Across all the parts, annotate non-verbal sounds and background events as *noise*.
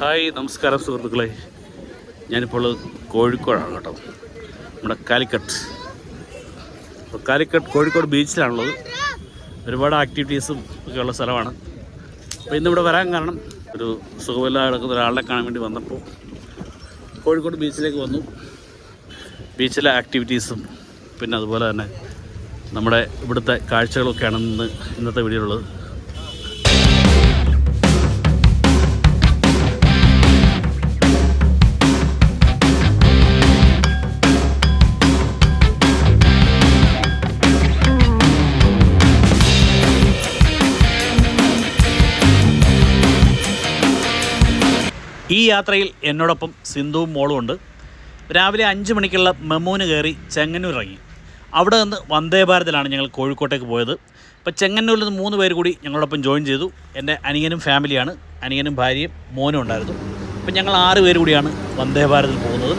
Hi നമസ്കാരം സുഹൃത്തുക്കളെ. ഞാനിപ്പോൾ കോഴിക്കോടാണ് കേട്ടോ. നമ്മുടെ കാലിക്കട്ട്. അപ്പോൾ കാലിക്കട്ട് കോഴിക്കോട് ബീച്ചിലാണുള്ളത്. ഒരുപാട് ആക്ടിവിറ്റീസും ഒക്കെ ഉള്ള സ്ഥലമാണ്. അപ്പോൾ ഇന്നിവിടെ വരാൻ കാരണം ഒരു സുഖമില്ലാതെ കിടക്കുന്ന ഒരാളെ കാണാൻ വേണ്ടി വന്നപ്പോൾ കോഴിക്കോട് ബീച്ചിലേക്ക് വന്നു. ബീച്ചിലെ ആക്ടിവിറ്റീസും പിന്നെ അതുപോലെ തന്നെ നമ്മുടെ ഇവിടുത്തെ കാഴ്ചകളൊക്കെയാണ് ഇന്ന് ഇന്നത്തെ വീഡിയോയിലുള്ളത്. യാത്രയിൽ എന്നോടൊപ്പം സിന്ധുവും മോളും ഉണ്ട്. രാവിലെ അഞ്ച് മണിക്കുള്ള മെമൂന് കയറി ചെങ്ങന്നൂർ ഇറങ്ങി അവിടെ നിന്ന് വന്ദേ ഭാരതിലാണ് ഞങ്ങൾ കോഴിക്കോട്ടേക്ക് പോയത്. അപ്പോൾ ചെങ്ങന്നൂരിൽ നിന്ന് മൂന്ന് പേര് കൂടി ഞങ്ങളോടൊപ്പം ജോയിൻ ചെയ്തു. എന്റെ അനിയനും ഫാമിലിയാണ്. അനിയനും ഭാര്യയും മോനും ഉണ്ടായിരുന്നു. അപ്പോൾ ഞങ്ങൾ ആറ് പേര് കൂടിയാണ് വന്ദേ ഭാരതിൽ പോകുന്നത്.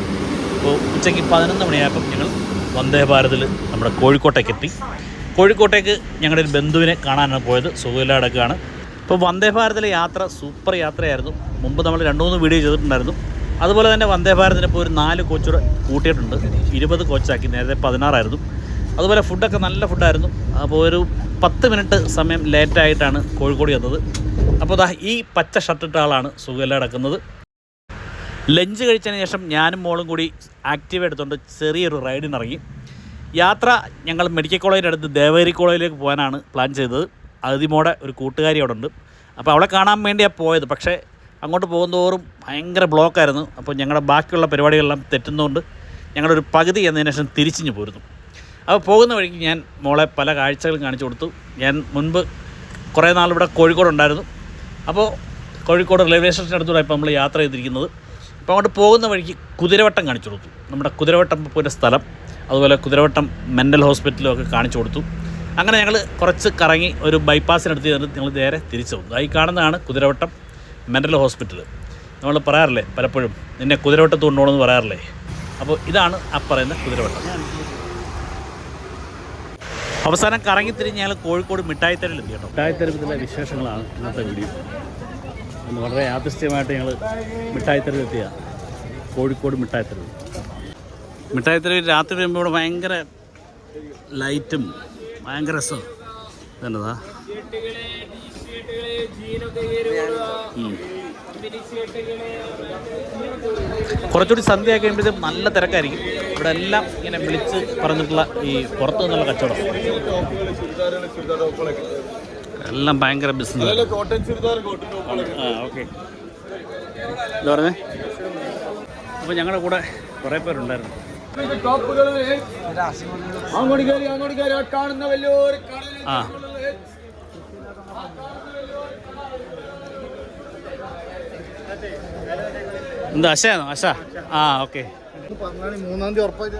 അപ്പോൾ ഉച്ചയ്ക്ക് പതിനൊന്ന് മണിയായപ്പം ഞങ്ങൾ വന്ദേ ഭാരതിൽ നമ്മുടെ കോഴിക്കോട്ടേക്ക് എത്തി. കോഴിക്കോട്ടേക്ക് ഞങ്ങളുടെ ഒരു ബന്ധുവിനെ കാണാനാണ് പോയത്. സുഖമില്ലാടക്കാണ് ഇപ്പോൾ വന്ദേ ഭാരതിലെ യാത്ര സൂപ്പർ യാത്രയായിരുന്നു. മുമ്പ് നമ്മൾ രണ്ട് മൂന്ന് വീഡിയോ ചെയ്തിട്ടുണ്ടായിരുന്നു. അതുപോലെ തന്നെ വന്ദേ ഭാരതിന് ഇപ്പോൾ ഒരു നാല് കോച്ചുകൂടെ കൂട്ടിയിട്ടുണ്ട്. ഇരുപത് കോച്ചാക്കി നേരത്തെ പതിനാറായിരുന്നു. അതുപോലെ ഫുഡൊക്കെ നല്ല ഫുഡായിരുന്നു. അപ്പോൾ ഒരു പത്ത് മിനിറ്റ് സമയം ലേറ്റായിട്ടാണ് കോഴിക്കോട് വന്നത് അപ്പോൾ ദാ ഈ പച്ച ഷർട്ടിട്ട ആളാണ് സുഖമില്ല കിടക്കുന്നത്. ലഞ്ച് കഴിച്ചതിന് ശേഷം ഞാനും മോളും കൂടി ആക്റ്റീവ് എടുത്തുകൊണ്ട് ചെറിയൊരു റൈഡിനിറങ്ങി യാത്ര ഞങ്ങൾ മെഡിക്കൽ കോളേജിന്റെ അടുത്ത് ദേവേരി കോളേജിലേക്ക് പോകാനാണ് പ്ലാൻ ചെയ്തത്. അതിമോടെ ഒരു കൂട്ടുകാരി അവിടെ ഉണ്ട്. അപ്പോൾ അവളെ കാണാൻ വേണ്ടിയാണ് പോയത്. പക്ഷേ അങ്ങോട്ട് പോകുന്നതോറും ഭയങ്കര ബ്ലോക്കായിരുന്നു. അപ്പോൾ ഞങ്ങളുടെ ബാക്കിയുള്ള പരിപാടികളെല്ലാം തെറ്റുന്നതുകൊണ്ട് ഞങ്ങളൊരു പകുതി എന്നതിന് ശേഷം തിരിച്ചിഞ്ഞ് പോരുന്നു. അപ്പോൾ പോകുന്ന വഴിക്ക് ഞാൻ മോളെ പല കാഴ്ചകളും കാണിച്ചു കൊടുത്തു. ഞാൻ മുൻപ് കുറേ നാൾ ഇവിടെ കോഴിക്കോട് ഉണ്ടായിരുന്നു. അപ്പോൾ കോഴിക്കോട് റെയിൽവേ സ്റ്റേഷന്റെ അടുത്തൂടെ ഇപ്പോൾ നമ്മൾ യാത്ര ചെയ്തിരിക്കുന്നത്. അപ്പോൾ അങ്ങോട്ട് പോകുന്ന വഴിക്ക് കുതിരവട്ടം കാണിച്ചു കൊടുത്തു. നമ്മുടെ കുതിരവട്ടം പോയിന്റെ സ്ഥലം അതുപോലെ കുതിരവട്ടം മെന്റൽ ഹോസ്പിറ്റലും ഒക്കെ കാണിച്ചു കൊടുത്തു. അങ്ങനെ ഞങ്ങൾ കുറച്ച് കറങ്ങി ഒരു ബൈപ്പാസിനടുത്ത് ചെന്നിട്ട് ഞങ്ങൾ നേരെ തിരിച്ചു പോകുന്നു ഈ കാണുന്നതാണ് കുതിരവട്ടം മെന്റൽ ഹോസ്പിറ്റൽ നമ്മൾ പറയാറില്ലേ പലപ്പോഴും നിന്നെ കുതിരവട്ടത്ത് കൊണ്ടുപോകണമെന്ന് പറയാറില്ലേ? അപ്പോൾ ഇതാണ് ആ പറയുന്ന കുതിരവട്ടം. അവസാനം കറങ്ങി തിരിഞ്ഞ് ഞങ്ങൾ കോഴിക്കോട് മിഠായിത്തരയിലെത്തി കേട്ടോ. മിഠായിത്തരത്തിലെ വിശേഷങ്ങളാണ് ഇന്നത്തെ വീഡിയോ. ഇന്ന് വളരെ യാദൃശ്യമായിട്ട് ഞങ്ങൾ മിഠായിത്തരയിലെത്തിയ കോഴിക്കോട് മിഠായിത്തരവ് മിഠായിത്തരവിൽ രാത്രി വരുമ്പോൾ ഇവിടെ ഭയങ്കര ലൈറ്റും ഭയങ്കര രസം ഇതെന്നതാ. കുറച്ചുകൂടി സന്ധ്യ കഴിയുമ്പോഴത്തേക്കും നല്ല തിരക്കായിരിക്കും. ഇവിടെ എല്ലാം ഇങ്ങനെ വിളിച്ച് പറഞ്ഞിട്ടുള്ള ഈ പുറത്തു നിന്നുള്ള കച്ചവടം. എല്ലാം ഭയങ്കര ബിസിനസ് ഓക്കെ എന്താ പറഞ്ഞേ? അപ്പോൾ ഞങ്ങളുടെ കൂടെ കുറേ പേരുണ്ടായിരുന്നു. അങ്ങോട്ട് കയറി അങ്ങോട്ട് കയറി. ആ കാണുന്ന വലിയൊരു ആ. എന്താ അശയാണോ അശ ആ ഓക്കെ. മൂന്നാം തീയതി ഉറപ്പായിട്ട്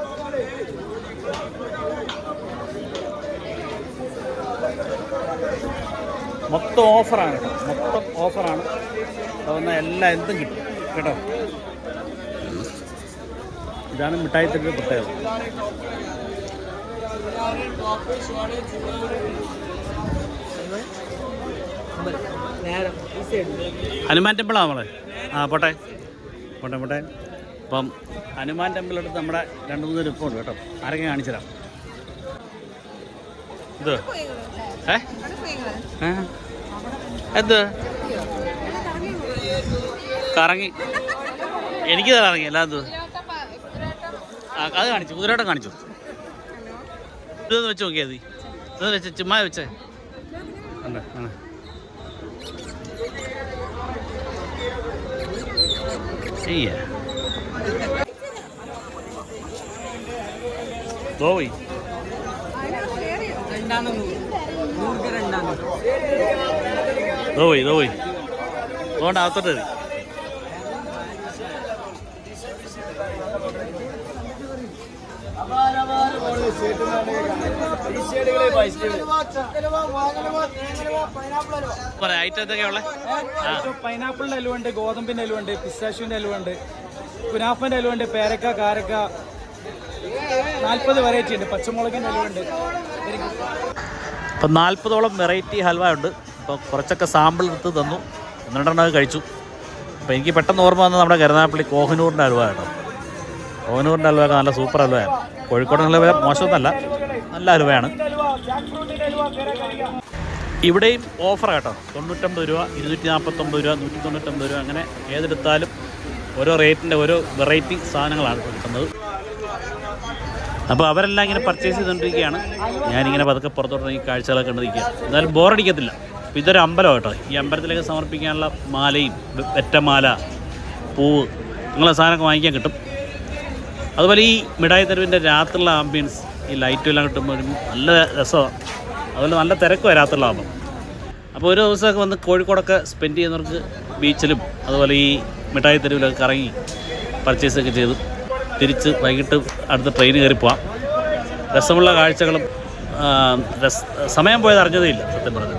മൊത്തം ഓഫറാണ്. കേട്ടോ മൊത്തം ഓഫറാണ്. അതുകൊണ്ട് എല്ലാം എന്തും കിട്ടും. കേട്ടോ? ഇതാണ് മിഠായിത്തിന്റെ പ്രത്യേകത ഹനുമാൻ ടെമ്പിളാണ് നമ്മളെ? ആ പോട്ടെ. പോട്ടെ പോട്ടെ. അപ്പം ഹനുമാൻ ടെമ്പിൾ എടുത്ത് നമ്മുടെ രണ്ട് മൂന്ന് ഉണ്ട് കേട്ടോ. ആരൊക്കെ കാണിച്ചു തരാം ഇത്? എന്ത്? കറങ്ങി. എനിക്ക് കറങ്ങി അല്ല എന്ത് ആ അത് കാണിച്ചു കുതിരോട്ടം കാണിച്ചു. ഇതൊന്ന് വെച്ച് നോക്കിയാൽ മതി. ഇതൊന്ന് വെച്ച് ചുമ്മാ വെച്ചേ. ഉണ്ട് ചെയ്യാ പോയി. രണ്ടാണ് പോയി ഇതോ പോയി. അതുകൊണ്ട് അകത്തോട്ട് കയറി. പൈനാപ്പിളിന്റെ അലുവുണ്ട് ഗോതമ്പിന്റെ അലുവുണ്ട് പിസ്താഷ്യൂന്റെ അലുവുണ്ട് കുനാഫന്റെ അലുവുണ്ട് പേരക്ക കാരക്ക. നാൽപ്പത് വെറൈറ്റി ഉണ്ട്. പച്ചമുളകിന്റെ അലുവുണ്ട്. ഇപ്പം നാൽപ്പതോളം വെറൈറ്റി ഹൽവ ഉണ്ട്. അപ്പോൾ കുറച്ചൊക്കെ സാമ്പിൾ എടുത്ത് തന്നു. ഒന്ന് രണ്ടെണ്ണം അത് കഴിച്ചു. അപ്പോൾ എനിക്ക് പെട്ടെന്ന് ഓർമ്മ വന്നത് നമ്മുടെ കരുനാപ്പള്ളി കോഹനൂറിന്റെ ഹൽവ കേട്ടോ. കോഹനൂറിന്റെ ഒക്കെ നല്ല സൂപ്പർ ഹൽവയാണ്. കോഴിക്കോട് ഹൽവ മോശമൊന്നല്ല നല്ല ഹൽവയാണ്. ഇവിടെയും ഓഫർ കേട്ടോ. തൊണ്ണൂറ്റമ്പത് രൂപ ഇരുന്നൂറ്റി നാൽപ്പത്തൊമ്പത് രൂപ നൂറ്റി തൊണ്ണൂറ്റമ്പത് രൂപ. അങ്ങനെ ഏതെടുത്താലും ഓരോ റേറ്റിന്റെ ഓരോ വെറൈറ്റി സാധനങ്ങളാണ് കിട്ടുന്നത്. അപ്പോൾ അവരെല്ലാം ഇങ്ങനെ പർച്ചേസ് ചെയ്തുകൊണ്ടിരിക്കുകയാണ്. ഞാനിങ്ങനെ പതുക്കെ പുറത്തോട്ട് ഈ കാഴ്ചകളൊക്കെ കണ്ടിരിക്കുക എന്നാലും ബോറടിക്കത്തില്ല. അപ്പോൾ ഇതൊരു അമ്പലം കേട്ടോ. ഈ അമ്പലത്തിലേക്ക് സമർപ്പിക്കാനുള്ള മാലയും വെറ്റമാല പൂവ് നിങ്ങളെ സാധനമൊക്കെ വാങ്ങിക്കാൻ കിട്ടും. അതുപോലെ ഈ മിഠായി തെരുവിന്റെ രാത്രിയുള്ള ആംബിയൻസ് ഈ ലൈറ്റും എല്ലാം കിട്ടുമ്പോൾ നല്ല രസമാണ്. അതുപോലെ നല്ല തിരക്കുമാണ് രാത്രിയിലാകുമ്പോൾ അപ്പോൾ ഒരു ദിവസമൊക്കെ വന്ന് കോഴിക്കോടൊക്കെ സ്പെൻഡ് ചെയ്യുന്നവർക്ക് ബീച്ചിലും അതുപോലെ ഈ മിഠായി തെരുവിലൊക്കെ കറങ്ങി പർച്ചേസൊക്കെ ചെയ്ത്. തിരിച്ച് വൈകിട്ട് അടുത്ത ട്രെയിൻ കയറി പോവാം. രസമുള്ള കാഴ്ചകളും സമയം പോയത് അറിഞ്ഞതേ ഇല്ല സത്യം പറഞ്ഞത്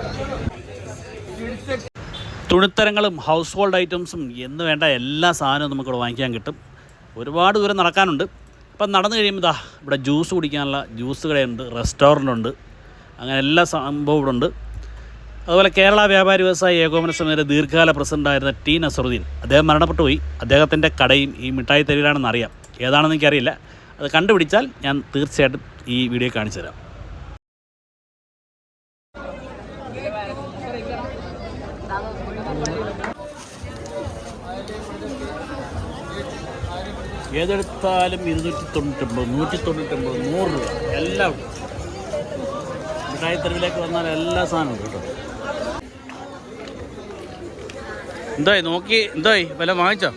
തുണിത്തരങ്ങളും ഹൗസ് ഹോൾഡ് ഐറ്റംസും എന്ന് വേണ്ട എല്ലാ സാധനവും നമുക്കിവിടെ വാങ്ങിക്കാൻ കിട്ടും. ഒരുപാട് ദൂരം നടക്കാനുണ്ട്. അപ്പം നടന്നു കഴിയുമ്പോൾ ഇതാ ഇവിടെ ജ്യൂസ് കുടിക്കാനുള്ള ജ്യൂസ് കടയുണ്ട് റെസ്റ്റോറന്റ് ഉണ്ട്. അങ്ങനെ എല്ലാ സംഭവം ഇവിടെ ഉണ്ട്. അതുപോലെ കേരള വ്യാപാരി വ്യവസായ ഏകോപന സമിതിയുടെ ദീർഘകാല പ്രസിഡന്റായിരുന്ന ടി നസറുദ്ദീൻ അദ്ദേഹം മരണപ്പെട്ടു പോയി. അദ്ദേഹത്തിന്റെ കടയും ഈ മിഠായി തെരുവിലാണെന്ന് അറിയാം ഏതാണെന്ന് എനിക്കറിയില്ല. അത് കണ്ടുപിടിച്ചാൽ ഞാൻ തീർച്ചയായിട്ടും ഈ വീഡിയോ കാണിച്ചു തരാം. ഏതെടുത്താലും ഇരുന്നൂറ്റി തൊണ്ണൂറ്റൊമ്പത് നൂറ്റി തൊണ്ണൂറ്റൊമ്പത് നൂറ് രൂപ. എല്ലാം. ഉണ്ട് മിഠായി തെരുവിലേക്ക് വന്നാൽ എല്ലാ സാധനവും കേട്ടോ. എന്തായി? നോക്കി. എന്തായി? വില വാങ്ങിച്ചോ?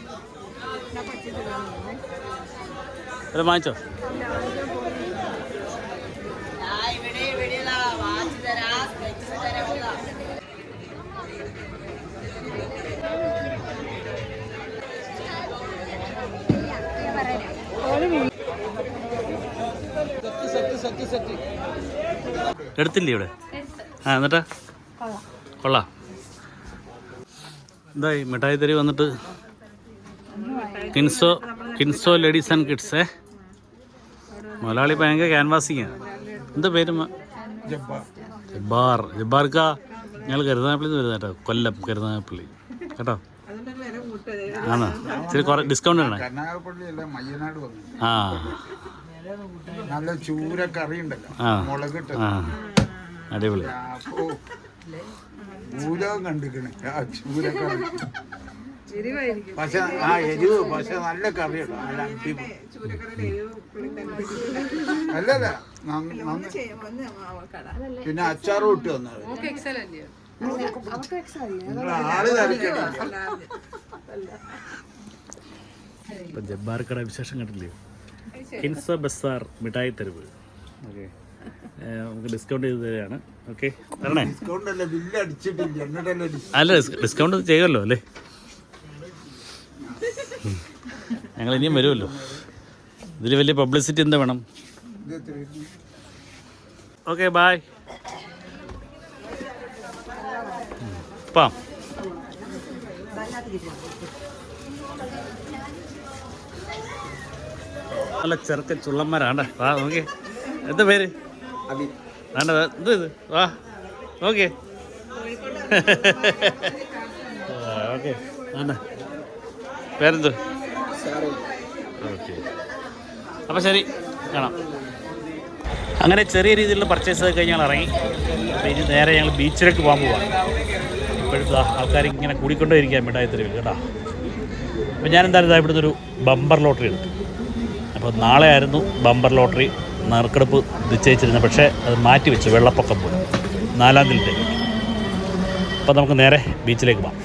വില വാങ്ങിച്ചോ. എടുത്തില്ലേ ഇവിടെ? ആ എന്നിട്ടാ? കൊള്ളാ. എന്തായി മിഠായി തരി വന്നിട്ട്. കിൻസോ കിൻസോ ലേഡീസ് ആൻഡ് കിഡ്സ് മലയാളി ഭയങ്കര ക്യാൻവാസിങ് എന്താ പേര് ജബ്ബാർ. ജബ്ബാർക്ക? ഞങ്ങൾ കരുനാഗപ്പള്ളി എന്ന് വരുന്ന കേട്ടോ കൊല്ലം കരുനാഗപ്പള്ളി. കേട്ടോ? ആണോ? ഇച്ചിരി കുറെ ഡിസ്കൗണ്ട് വേണേ? ആ. നല്ല ചൂര കറി ഉണ്ടല്ലോ. ആ. മുളകിട്ട് ആ. അടിപൊളി. ഭൂലോകം കണ്ടിക്കണേ ആ ചൂര കറി. പക്ഷെ ആ എരിവ് പക്ഷെ നല്ല കറിയുണ്ടോ നല്ല അടിപൊളി. അല്ലല്ല പിന്നെ അച്ചാറും ഇട്ട് തന്നത് ആൾ തരക്കണേ ഇപ്പം ജബ്ബാർക്കട വിശേഷം കണ്ടില്ലേ കിൻസ ബസാർ മിഠായി തെരുവ്. ഓക്കെ. നമുക്ക് ഡിസ്കൗണ്ട് ചെയ്ത് തരികയാണ്. ഓക്കെ തരണേ? ഡിസ്കൗണ്ട് അല്ല ബില്ല് അടിച്ചിട്ടില്ല അല്ല ഡിസ്കൗണ്ട് ചെയ്യുമല്ലോ അല്ലേ? ഞങ്ങൾ ഇനിയും വരുമല്ലോ. ഇതിൽ വലിയ പബ്ലിസിറ്റി എന്താ വേണം? ഓക്കെ ബായ് പാം. നല്ല ചെറുക്ക ചുള്ളന്മാരാണ്ട വാ നോക്കി എന്താ പേര്? വേണ്ട എന്ത് ഇത്? വാ ഓക്കെ *laughs* ഓക്കെ. വേണ്ട. പേരെന്ത്? ഓക്കെ. അപ്പോൾ ശരി കാണാം. അങ്ങനെ ചെറിയ രീതിയിലുള്ള പർച്ചേസ് ഒക്കെ കഴിഞ്ഞ് ഞങ്ങൾ ഇറങ്ങി. കഴിഞ്ഞ് ഇനി നേരെ ഞങ്ങൾ ബീച്ചിലേക്ക് പോകാൻ പോവാം. ഇപ്പോഴത്തെ ആൾക്കാർ ഇങ്ങനെ കൂടിക്കൊണ്ടേയിരിക്കാൻ മിഠായി തെരുവിൽ കേട്ടോ? അപ്പോൾ ഞാൻ എന്തായാലും ഇതാ ഇവിടുന്ന് ഒരു ബമ്പർ ലോട്ടറി എടുത്തു. അപ്പോൾ നാളെ ആയിരുന്നു ബമ്പർ ലോട്ടറി നറുക്കെടുപ്പ് നിശ്ചയിച്ചിരുന്നത്. പക്ഷേ അത് മാറ്റി വെച്ചു വെള്ളപ്പൊക്കം പോയി നാലാം തീയതി. അപ്പോൾ നമുക്ക് നേരെ ബീച്ചിലേക്ക് പോകാം.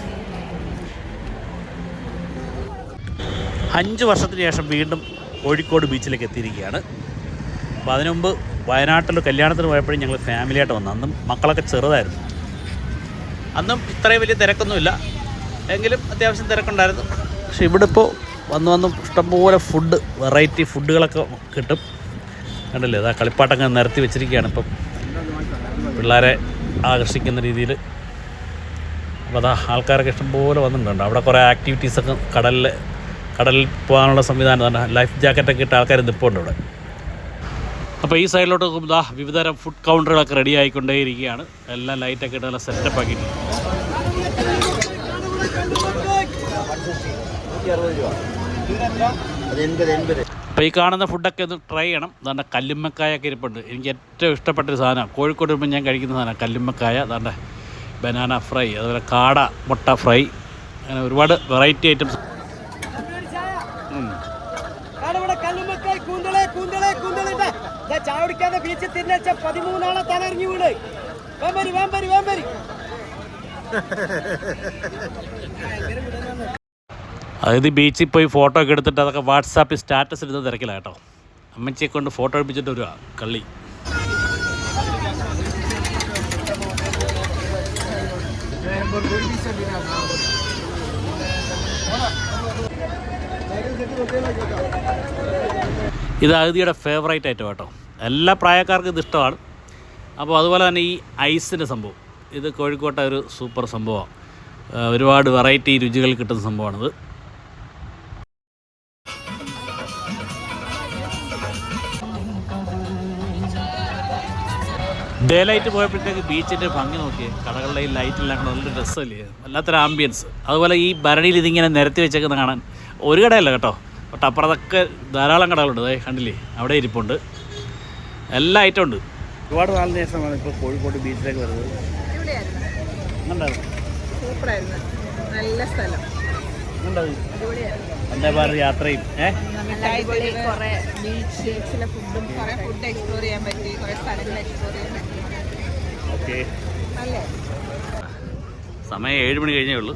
അഞ്ച് വർഷത്തിന് ശേഷം വീണ്ടും കോഴിക്കോട് ബീച്ചിലേക്ക് എത്തിയിരിക്കുകയാണ്. അപ്പോൾ അതിനുമുമ്പ് വയനാട്ടിൽ കല്യാണത്തിന് പോയപ്പോഴും ഞങ്ങൾ ഫാമിലിയായിട്ട് വന്നു. അന്നും മക്കളൊക്കെ ചെറുതായിരുന്നു. അന്നും ഇത്രയും വലിയ തിരക്കൊന്നുമില്ല. എങ്കിലും അത്യാവശ്യം തിരക്കുണ്ടായിരുന്നു. പക്ഷെ ഇവിടെ ഇപ്പോൾ വന്ന് വന്ന് ഇഷ്ടംപോലെ ഫുഡ് വെറൈറ്റി ഫുഡുകളൊക്കെ കിട്ടും. കണ്ടല്ലേ? അതാ കളിപ്പാട്ടങ്ങൾ നിരത്തി വെച്ചിരിക്കുകയാണ് ഇപ്പം. പിള്ളേരെ ആകർഷിക്കുന്ന രീതിയിൽ. അപ്പോൾ അതാ ആൾക്കാരൊക്കെ ഇഷ്ടംപോലെ വന്നിട്ടുണ്ട്. അവിടെ കുറേ ആക്ടിവിറ്റീസൊക്കെ കടലിൽ കടലിൽ പോകാനുള്ള സംവിധാനം തന്നെ ലൈഫ് ജാക്കറ്റൊക്കെ ഇട്ട ആൾക്കാർ നിൽപ്പുണ്ട് ഇവിടെ. അപ്പോൾ ഈ സൈഡിലോട്ട് നോക്കുമ്പോൾ ദാ വിവിധതരം ഫുഡ് കൗണ്ടറുകളൊക്കെ റെഡി ആയിക്കൊണ്ടേയിരിക്കുകയാണ്. എല്ലാം ലൈറ്റൊക്കെ ഇട്ട് നല്ല സെറ്റപ്പ് ആക്കിയിട്ടുണ്ട്. അപ്പോൾ ഈ കാണുന്ന ഫുഡൊക്കെ ഒന്ന് ട്രൈ ചെയ്യണം. അതാണ്ട് കല്ലുമ്മക്കായൊക്കെ ഇരിപ്പുണ്ട്. എനിക്ക് ഏറ്റവും ഇഷ്ടപ്പെട്ട ഒരു സാധനമാണ് കോഴിക്കോട് വരുമ്പോൾ ഞാൻ കഴിക്കുന്ന സാധനം കല്ലുമ്മക്കായ അതാണ്ട് ബനാന ഫ്രൈ അതുപോലെ കാട മുട്ട ഫ്രൈ അങ്ങനെ ഒരുപാട് വെറൈറ്റി ഐറ്റംസ് കല്ലുമ്മക്കായ് കൂന്തളെ കൂന്തളെ കൂന്തളിട്ട് ചാവടിക്കാതെ ബീച്ച് ബീച്ചിൽ തിരിഞ്ഞ പതിമൂന്നാളെ തലറിഞ്ഞു വീട് വേമ്പരി വേമ്പരി വേമ്പരി അതായത് ബീച്ചിൽ പോയി ഫോട്ടോ ഒക്കെ എടുത്തിട്ട് അതൊക്കെ വാട്സാപ്പിൽ സ്റ്റാറ്റസ് ഇടുന്ന തിരക്കില്ല കേട്ടോ. അമ്മച്ചിയെ കൊണ്ട് ഫോട്ടോ എടുപ്പിച്ചിട്ട് വരുവാ കള്ളി. ഇത് അഗതിയുടെ ഫേവറേറ്റ് ഐറ്റം കേട്ടോ എല്ലാ പ്രായക്കാർക്കും ഇത് ഇഷ്ടമാണ്. അപ്പോൾ അതുപോലെ തന്നെ ഈ ഐസിന്റെ സംഭവം. ഇത് കോഴിക്കോട്ടെ ഒരു സൂപ്പർ സംഭവമാണ്. ഒരുപാട് വെറൈറ്റി രുചികൾ കിട്ടുന്ന സംഭവമാണിത്. ഡേ ലൈറ്റ് പോയപ്പോഴത്തേക്ക് ബീച്ചിന്റെ ഭംഗി നോക്കിയേ. കടകളുടെ ഈ ലൈറ്റെല്ലാം കൂടെ നല്ല രസമല്ലേ? വല്ലാത്തൊരു ആംബിയൻസ് അതുപോലെ ഈ ഭരണിയിൽ ഇതിങ്ങനെ നിരത്തി വെച്ചേക്കുന്ന കാണാൻ ഒരു കടയല്ല കേട്ടോ. ബട്ട് അപ്പുറത്തൊക്കെ ധാരാളം കടകളുണ്ട്. ദേ കണ്ടില്ലേ? അവിടെ ഇരിപ്പുണ്ട്. എല്ലാ ഐറ്റം ഉണ്ട്. ഒരുപാട് നാളിന് ശേഷമാണ് ഇപ്പോൾ കോഴിക്കോട് ബീച്ചിലേക്ക് വരുന്നത്. നല്ല സ്ഥലം. വന്ദേ ഭാരത് യാത്രയും? ഓക്കെ. സമയം ഏഴ് മണി കഴിഞ്ഞേ ഉള്ളൂ.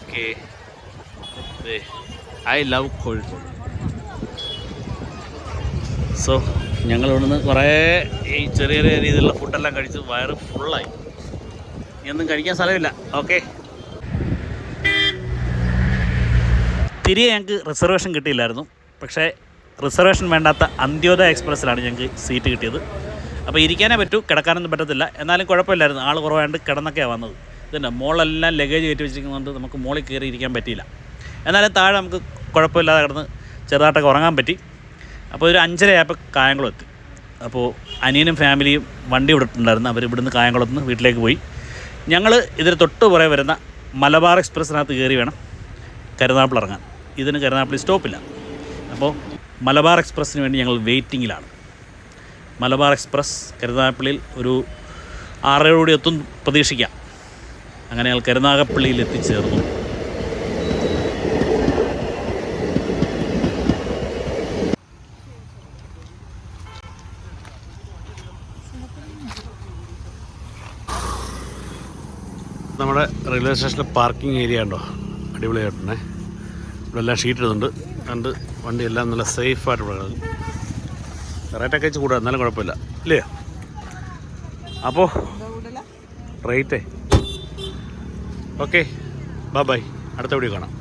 Okay. I love Kozhikode so ഞങ്ങൾ ഇവിടുന്ന് കുറേ ഈ ചെറിയ ചെറിയ രീതിയിലുള്ള ഫുഡെല്ലാം കഴിച്ച് വയറ് ഫുള്ളായി ഇനിയൊന്നും കഴിക്കാൻ സ്ഥലമില്ല. ഓക്കെ തിരികെ ഞങ്ങൾക്ക് റിസർവേഷൻ കിട്ടിയില്ലായിരുന്നു. പക്ഷേ റിസർവേഷൻ വേണ്ടാത്ത അന്ത്യോദയ എക്സ്പ്രസ്സിലാണ് ഞങ്ങൾക്ക് സീറ്റ് കിട്ടിയത്. അപ്പോൾ ഇരിക്കാനേ പറ്റൂ കിടക്കാനൊന്നും പറ്റത്തില്ല. എന്നാലും കുഴപ്പമില്ലായിരുന്നു. ആൾ കുറവായതുകൊണ്ട് കിടന്നൊക്കെയാണ് വന്നത്. ഇതന്നെ മോളെല്ലാം ലഗേജ് കയറ്റി വെച്ചിരിക്കുന്നതുകൊണ്ട് നമുക്ക് മോളിൽ കയറി ഇരിക്കാൻ പറ്റിയില്ല. എന്നാലും താഴെ നമുക്ക് കുഴപ്പമില്ലാതെ കിടന്ന് ചെറുതായിട്ടൊക്കെ ഉറങ്ങാൻ പറ്റി. അപ്പോൾ ഒരു അഞ്ചര ആയപ്പോൾ കായംകുളം എത്തി. അപ്പോൾ അനിയനും ഫാമിലിയും വണ്ടി വിട്ടിട്ടുണ്ടായിരുന്നു അവർ ഇവിടുന്ന് കായംകുളത്ത് നിന്ന് വീട്ടിലേക്ക് പോയി. ഞങ്ങൾ ഇതിന് തൊട്ട് പുറകെ വരുന്ന മലബാർ എക്സ്പ്രസ്സിനകത്ത് കയറി വേണം കരുനാപ്പിൾ ഇറങ്ങാൻ. ഇതിന് കരുനാപ്പിളിൽ സ്റ്റോപ്പില്ല. അപ്പോൾ മലബാർ എക്സ്പ്രസ്സിന് വേണ്ടി ഞങ്ങൾ വെയിറ്റിങ്ങിലാണ്. മലബാർ എക്സ്പ്രസ് കരുനാഗപ്പള്ളിയിൽ ഒരു ആറരയോടെ എത്തും പ്രതീക്ഷിക്കാം. അങ്ങനെ ഞങ്ങൾ കരുനാഗപ്പള്ളിയിൽ എത്തിച്ചേർന്നു. നമ്മുടെ റെയിൽവേ സ്റ്റേഷനിലെ പാർക്കിംഗ് ഏരിയ ഉണ്ടോ? അടിപൊളിയായിട്ടുണ്ടേ. ഇവിടെ എല്ലാം ഷീറ്റ് ഇടുന്നുണ്ട്. വണ്ടി എല്ലാം നല്ല സേഫായിട്ട് റേറ്റൊക്കെ വെച്ച് കൂടാ എന്നാലും കുഴപ്പമില്ല. ഇല്ലേ? അപ്പോൾ റേറ്റേ. ഓക്കെ ബൈ ബൈ അടുത്ത വീഡിയോ കാണാം.